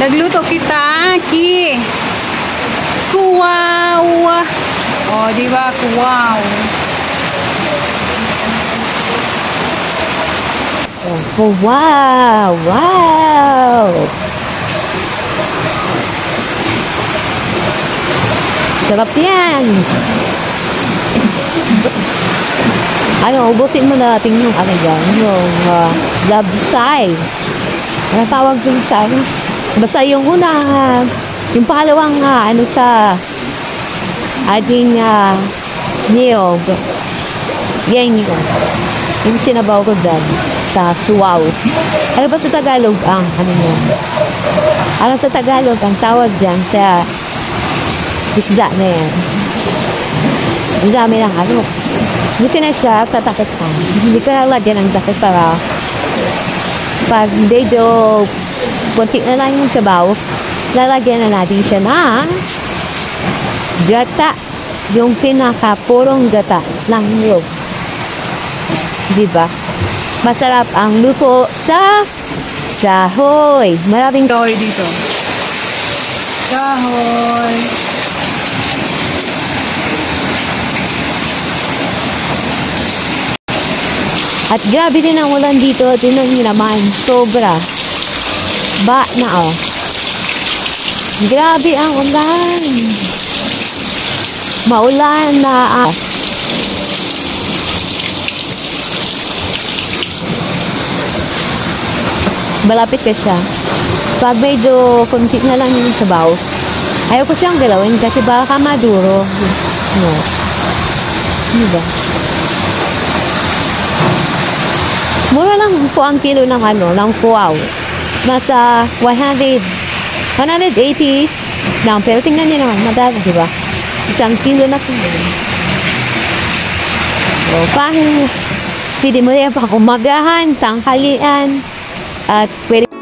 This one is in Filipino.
Nagluto kita, Ki. Kuwaw. Oh, di ba? Kuwaw. Oh, wow! Wow! Sarap yan! Ano, ubusin mo natin yung ano yan, yung uh, labsay. Ano tawag dun sa ano? Basta yung una, yung pangalawang uh, ano sa ating uh, niyog. Yan yun. Yung sinabaw ko dyan sa suwaw. Ano ba sa Tagalog ang ano yun? Ano sa Tagalog ang tawag dyan sa isda na yan? Ang dami ng ano. Buti na siya, tatakit ka. Hindi ka lagyan ng takit para pag medyo konti na lang yung sabaw, lalagyan na natin siya ng gata. Yung pinaka purong gata ng niyog. Di ba? Masarap ang luto sa kahoy. Maraming Kahoy dito. Kahoy. At grabe din ang ulan dito. Tinan nyo naman. Sobra. Ba na oh. Grabe ang ulan. Maulan na ah. Malapit ka siya. Pag medyo konti na lang yung sabaw, ayaw ko siyang galawin kasi baka maduro. No. Ano ba? Mura lang po ang kilo ng ano, ng kuwaw. Nasa 100, 180 lang. Pero tingnan niyo naman, madami, di ba? Isang kilo na po. So, paano? Pwede mo rin pang umagahan, tanghalian, at pwede